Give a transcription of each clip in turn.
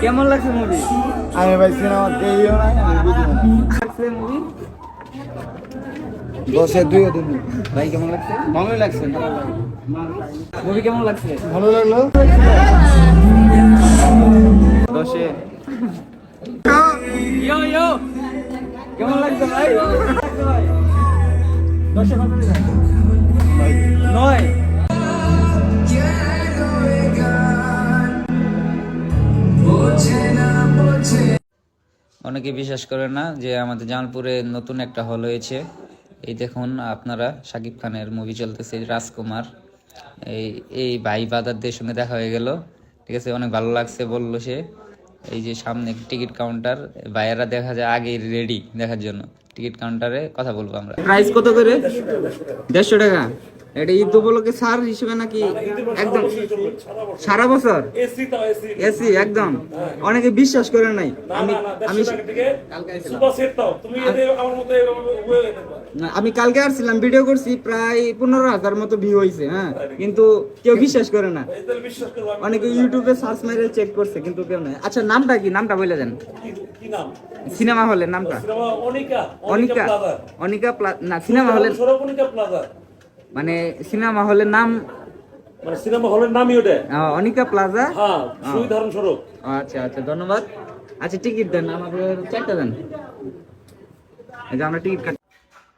কেমন লাগছে মুভি আমি ভাই সিনেমা দেখিও নাই আমি বুঝি না। লাগছে মুভি দশে দুই দিন ভাই কেমন লাগছে? ভালোই লাগছে মুভি কেমন লাগছে? ভালো লাগল? দশে ইয়ো ইয়ো। কেমন লাগছে ভাই? দশে কত অনেকে বিশ্বাস করে না যে আমাদের জামালপুরে নতুন একটা হল হয়েছে। এই দেখুন আপনারা শাকিব খানের মুভি চলতেছে, রাজকুমার। এই এই ভাই বাদারদের সঙ্গে দেখা হয়ে গেল। ঠিক আছে, অনেক ভালো লাগছে বলল সে। এই যে সামনে টিকিট কাউন্টার, ভাইয়েরা দেখা যায় আগে রেডি দেখার জন্য। টিকিট কাউন্টারে কথা বলব আমরা। প্রাইস কত করে? দেড়শো টাকা। এটা ঈদ উপলক্ষে সার হিসেবে নাকি একদম? সারা বছর? এসি একদম। অনেকে বিশ্বাস করে নাই। আমি আমি আমি কালকে আসছিলাম ভিডিও করছি প্রায় পনেরো হাজার মতো ভিউ হয়েছে হ্যাঁ। কিন্তু কেউ বিশ্বাস করে না। অনেকে ইউটিউবে সার্চ মেরে চেক করছে কিন্তু কেউ নাই। আচ্ছা নামটা কি? নামটা বলে দেন। কি- কি নাম? সিনেমা হলের নামটা। Cinema Anika Anika plaza. Anika প্লা- না সিনেমা হলের প্লাজা। মানে সিনেমা হলের নাম মানে সিনেমা হলের নামই ওটা। অনিকা প্লাজা? হ্যাঁ সুই ধারণ স্বরূপ আচ্ছা আচ্ছা ধন্যবাদ। আচ্ছা টিকিট দেন আমাদের চারটা দেন। এই যে আমরা টিকিট কাট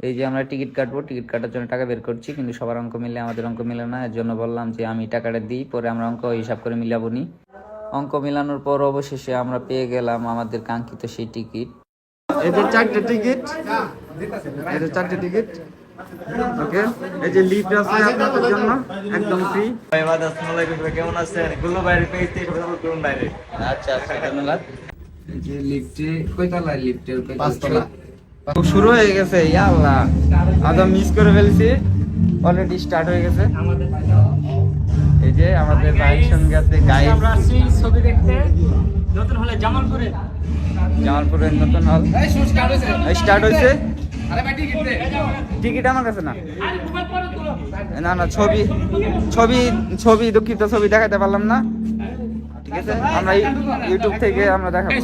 এই যে আমরা টিকিট কাটবো টিকিট কাটার জন্য টাকা বের করছি কিন্তু সবার অঙ্ক মিলে আমাদের অঙ্ক মিলে না এর জন্য বললাম যে আমি টাকাটা দিই পরে আমরা অঙ্ক হিসাব করে মিলাবো নি অঙ্ক মিলানোর পর অবশেষে আমরা পেয়ে গেলাম আমাদের কাঙ্ক্ষিত সেই টিকিট। এই যে চারটে টিকিট। যে চারটে টিকিট। ওকে এই যে লিফট আছে আপনাদের জন্য একদম ফ্রি ভাই বাদ আসসালামু আলাইকুম কেমন আছেন? গুলো বাইরে পেজ থেকে সবাই করুন বাইরে। আচ্ছা আচ্ছা ধন্যবাদ। যে লিফটে কয়তলা লিফটের পাঁচতলা। শুরু হয়ে গেছে আল্লাহ আদা মিস করে ফেলছি। অলরেডি স্টার্ট হয়ে গেছে। এই যে আমাদের ভাইয়ের সঙ্গে আছে গাইড আমরা ছবি দেখতে। নতুন হলে জামালপুরে। জামালপুরের নতুন হল স্টার্ট হয়েছে। টিকিট আমার কাছে না। না না ছবি ছবি ছবি দুঃখিত ছবি দেখাতে পারলাম না। ঠিক আছে আমরা ইউটিউব থেকে আমরা দেখাবো।